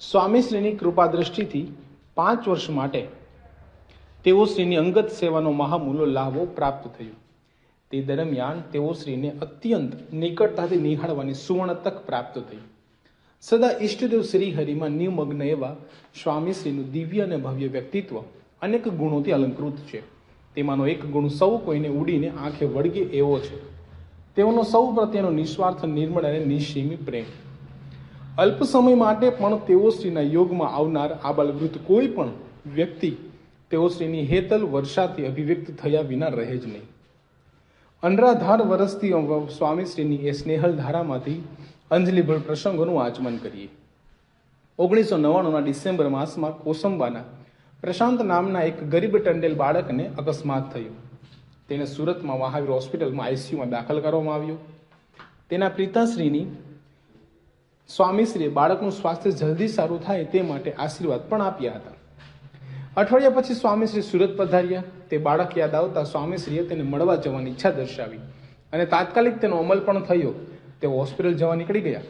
સ્વામીશ્રીની કૃપા દ્રષ્ટિથી પાંચ વર્ષ માટે તેઓ શ્રીની અંગત સેવાનો મહામૂલો લાભો પ્રાપ્ત થયો. તે દરમિયાન તેઓ શ્રીને અત્યંત નિકટતાથી નિહાળવાની સુવર્ણ તક પ્રાપ્ત થઈ. સદા ઈષ્ટદેવ શ્રી હરિમાં નિમગ્ન એવા સ્વામીશ્રીનું દિવ્ય અને ભવ્ય વ્યક્તિત્વ અનેક ગુણોથી અલંકૃત છે. તેમાંનો એક ગુણ સૌ કોઈને ઉડીને આંખે વળગે એવો છે. તેઓનો સૌ પ્રત્યેનો નિસ્વાર્થ, નિર્મળ અને નિશ્ચિમી પ્રેમ. અલ્પ સમય માટે પણ તેઓ શ્રીના યોગમાં આવનાર આબાલવૃદ્ધ કોઈ પણ વ્યક્તિ તેઓ શ્રીની હેતલ વર્ષાથી અભિવ્યક્ત થયા વિના રહે જ નહીં. અનરાધાર વરસથી સ્વામીશ્રીની એ સ્નેહલ ધારામાંથી અંજલિભર પ્રસંગોનું આચમન કરીએ. ઓગણીસો નવ્વાણુંના ડિસેમ્બર માસમાં કોસંબાના પ્રશાંત નામના એક ગરીબ ટંડેલ બાળકને અકસ્માત થયો. તેને સુરતમાં મહાવીર હોસ્પિટલમાં આઈસીયુમાં દાખલ કરવામાં આવ્યો. તેના પિતાશ્રીની સ્વામીશ્રીએ બાળકનું સ્વાસ્થ્ય જલ્દી સારું થાય તે માટે આશીર્વાદ પણ આપ્યા હતા. અઠવાડિયા પછી સ્વામીશ્રી સુરત પધાર્યા. તે બાળક યાદ આવતા સ્વામીશ્રીએ તેને મળવા જવાની ઈચ્છા દર્શાવી અને તાત્કાલિક તેનો અમલ પણ થયો. તેઓ હોસ્પિટલ જવા નીકળી ગયા.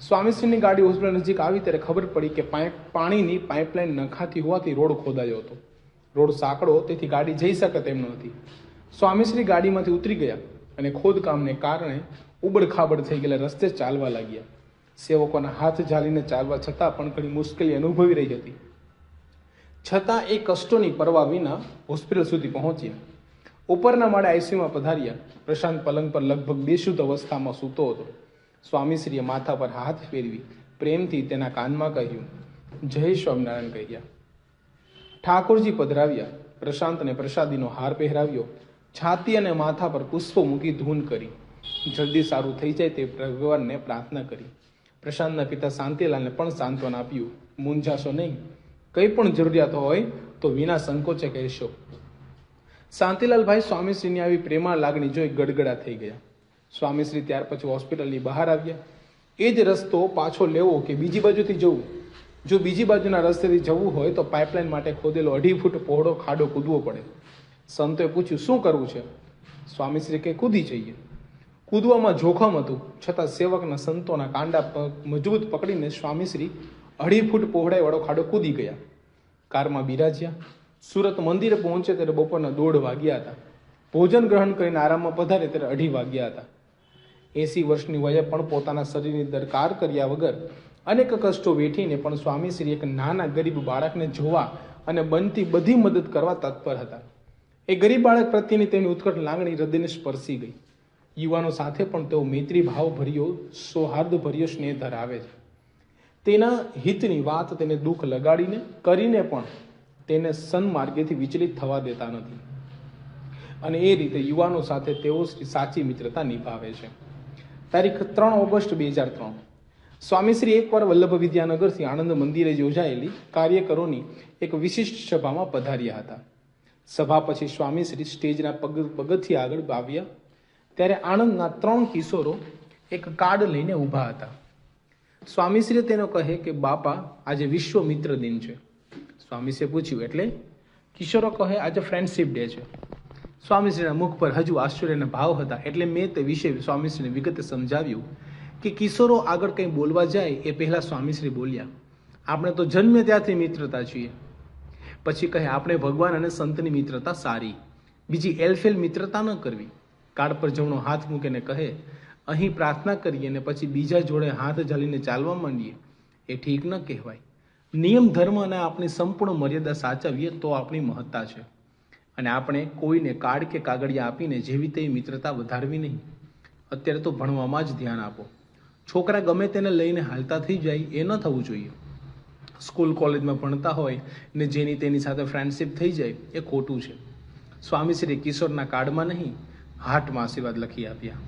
સ્વામીશ્રીની ગાડી હોસ્પિટલ નજીક આવી ત્યારે ખબર પડી કે પાઇપ, પાણીની પાઇપલાઇન નખાતી હોવાથી રોડ ખોદાયો હતો. રોડ સાંકડો, તેથી ગાડી જઈ શકે તેમ નહોતી સ્વામીશ્રી ગાડીમાંથી ઉતરી ગયા અને ખોદકામને કારણે ઉબડખાબડ થઈ ગયેલા રસ્તે ચાલવા લાગ્યા. સેવકોના હાથ ઝાલીને ચાલવા છતાં પણ ઘણી મુશ્કેલી અનુભવી રહી હતી. છતાં એ કષ્ટોની પરવા વિના હોસ્પિટલ સુધી પહોંચ્યા. ઉપરના માળે આઈસીયુમાં પધાર્યા. પ્રશાંત પલંગ પર લગભગ બેશુદ્ધ અવસ્થામાં સૂતો હતો. સ્વામીશ્રીએ માથા પર હાથ ફેરવી પ્રેમથી તેના કાનમાં કહ્યું, જય સ્વામિનારાયણ કહ્યા ઠાકોરજી પધરાવ્યા. પ્રશાંતને પ્રસાદીનો હાર પહેરાવ્યો. છાતી અને માથા પર પુષ્પો મૂકી ધૂન કરી. જલ્દી સારું થઈ જાય તે ભગવાનને પ્રાર્થના કરી. પ્રશાંતના પિતા શાંતિલાલને પણ સાંત્વન આપ્યું. મૂંઝાશો નહીં. કંઈ પણ જરૂરિયાત હોય તો વિના સંકોચે કહેશો. શાંતિલાલભાઈ સ્વામીશ્રીની આવી પ્રેમા લાગણી જોઈ ગડગડા થઈ ગયા. સ્વામીશ્રી ત્યાર પછી હોસ્પિટલની બહાર આવ્યા. એ જ રસ્તો પાછો લેવો કે બીજી બાજુથી જવું? જો બીજી બાજુના રસ્તેથી જવું હોય તો પાઇપલાઇન માટે ખોદેલો અઢી ફૂટ પહોળો ખાડો કૂદવો પડે. સંતોએ પૂછ્યું, શું કરવું છે? સ્વામીશ્રી કે, કૂદી જઈએ. કૂદવામાં જોખમ હતું. છતાં સેવકના સંતોના કાંડા મજબૂત પકડીને સ્વામીશ્રી અઢી ફૂટ પહોળાઈવાળો ખાડો કૂદી ગયા. કારમાં બિરાજ્યા. સુરત મંદિરે પહોંચે ત્યારે બપોરના દોઢ વાગ્યા હતા. ભોજન ગ્રહણ કરીને આરામમાં પધારે ત્યારે અઢી વાગ્યા હતા. એસી વર્ષની વયે પણ પોતાના શરીરની દરકાર કર્યા વગર અનેક કષ્ટો વેઠીને પણ સ્વામીશ્રી એક નાના ગરીબ બાળકને જોવા અને બનતી બધી મદદ કરવા તત્પર હતા. એ ગરીબ બાળક પ્રત્યેની તેની ઉત્કટ લાગણી હૃદયને સ્પર્શી ગઈ. યુવાનો સાથે પણ તેઓ મૈત્રી ભાવ ભર્યો સૌહાર્દ ભર્યો સ્નેહ ધરાવે છે. તેના હિતની વાત તેને દુઃખ લગાડીને કરીને પણ તેને સન્માર્ગેથી વિચલિત થવા દેતા નથી. અને એ રીતે યુવાનો સાથે તેઓ સાચી મિત્રતા નિભાવે છે. તારીખ ત્રણ ઓગસ્ટ બે હજાર ત્રણ. સ્વામીશ્રી એકવાર વલ્લભ વિદ્યાનગરથી આણંદ મંદિરે યોજાયેલી કાર્યકરોની એક વિશિષ્ટ સભામાં પધાર્યા હતા. સભા પછી સ્વામીશ્રી સ્ટેજના પગ પગથી આગળ આવ્યા ત્યારે આણંદના ત્રણ કિશોરો એક કાર્ડ લઈને ઊભા હતા. સ્વામીશ્રીએ તેનો કહે કે, બાપા, આજે વિશ્વ મિત્ર દિન છે. સ્વામીશ્રીએ પૂછ્યું, એટલે? કિશોરો કહે, આજે ફ્રેન્ડશિપ ડે છે. સ્વામીશ્રીના મુખ પર હજુ આશ્ચર્યના ભાવ હતા. એટલે મેં તે વિશે સ્વામીશ્રીને વિગતે સમજાવ્યું કે કિશોરો આગળ કંઈ બોલવા જાય એ પહેલાં સ્વામીશ્રી બોલ્યા, આપણે તો જન્મે ત્યાંથી મિત્રતા છીએ. પછી કહે, આપણે ભગવાન અને સંતની મિત્રતા સારી. બીજી એલફેલ મિત્રતા ન કરવી. કાર્ડ પર જમણો હાથ મૂકીને કહે, અહીં પ્રાર્થના કરીએ ને પછી બીજા જોડે હાથ ઝાલીને ચાલવા માંડીએ. એ ઠીક ન કહેવાય. નિયમ ધર્મ અને આપણી સંપૂર્ણ મર્યાદા સાચવીએ તો આપણી મહત્તા છે. અને આપણે કોઈને કાર્ડ કે કાગળિયા આપીને જેવી તેવી મિત્રતા વધારવી નહીં. અત્યારે તો ભણવામાં જ ધ્યાન આપો. છોકરા ગમે તેને લઈને હાલતા થઈ જાય એ ન થવું જોઈએ. સ્કૂલ કોલેજમાં ભણતા હોય ને જેની તેની સાથે ફ્રેન્ડશિપ થઈ જાય એ ખોટું છે. સ્વામી શ્રી કિશોરના કાર્ડમાં નહીં હાર્ટમાં આશીર્વાદ લખી આપ્યા.